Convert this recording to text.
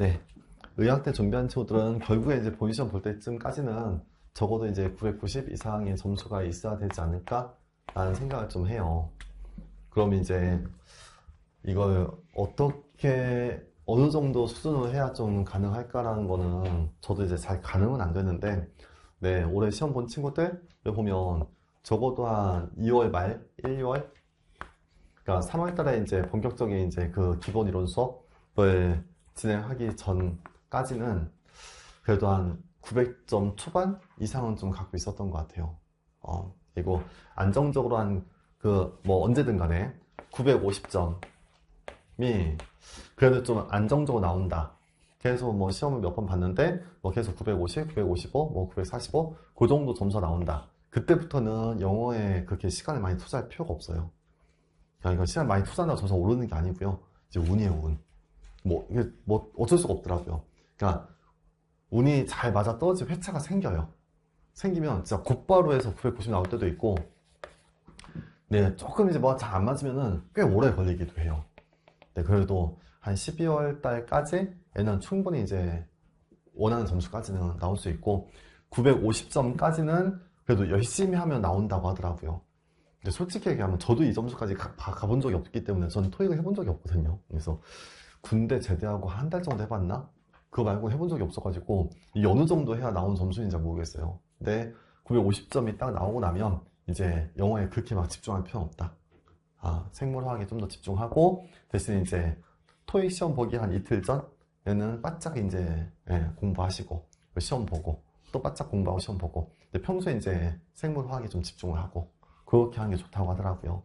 네. 의학대 준비한 친구들은 결국에 이제 본 시험 볼 때쯤까지는 적어도 이제 990 이상의 점수가 있어야 되지 않을까라는 생각을 좀 해요. 그럼 이제 이걸 어떻게 어느 정도 수준으로 해야 좀 가능할까라는 거는 저도 이제 잘 가능은 안 되는데 네, 올해 시험 본 친구들 보면 적어도 한 2월 말, 1, 2월 그러니까 3월 달에 이제 본격적인 이제 그 기본 이론 수업을 진행하기 전까지는 그래도 한 900점 초반 이상은 좀 갖고 있었던 것 같아요. 어, 그리고 안정적으로 한 그 뭐 언제든 간에 950점이 그래도 좀 안정적으로 나온다. 계속 뭐 시험을 몇 번 봤는데 뭐 계속 950, 955, 뭐 945, 그 정도 점수가 나온다. 그때부터는 영어에 그렇게 시간을 많이 투자할 필요가 없어요. 그러니까 시간 많이 투자한다고 점수가 오르는 게 아니고요. 이제 운이에요, 운. 뭐, 이게 뭐 어쩔 수가 없더라고요. 그러니까 운이 잘 맞아 떨어지면 회차가 생겨요. 생기면 진짜 곧바로 해서 990 나올 때도 있고, 네, 조금 이제 뭐 잘 안 맞으면은 꽤 오래 걸리기도 해요. 네, 그래도 한 12월 달까지에는 충분히 이제 원하는 점수까지는 나올 수 있고, 950점까지는 그래도 열심히 하면 나온다고 하더라고요. 근데 솔직히 얘기하면 저도 이 점수까지 가, 본 적이 없기 때문에 저는 토익을 해본 적이 없거든요. 그래서 군대 제대하고 한 달 정도 해봤나? 그거 말고 해본 적이 없어가지고 이 어느 정도 해야 나온 점수인지 모르겠어요. 근데 950점이 딱 나오고 나면 이제 영어에 그렇게 막 집중할 필요는 없다. 아, 생물화학에 좀 더 집중하고 대신 이제 토익 시험 보기 한 이틀 전에는 바짝 이제 예, 공부하시고 시험 보고 또 바짝 공부하고 시험 보고 근데 평소에 이제 생물화학에 좀 집중을 하고 그렇게 하는 게 좋다고 하더라고요.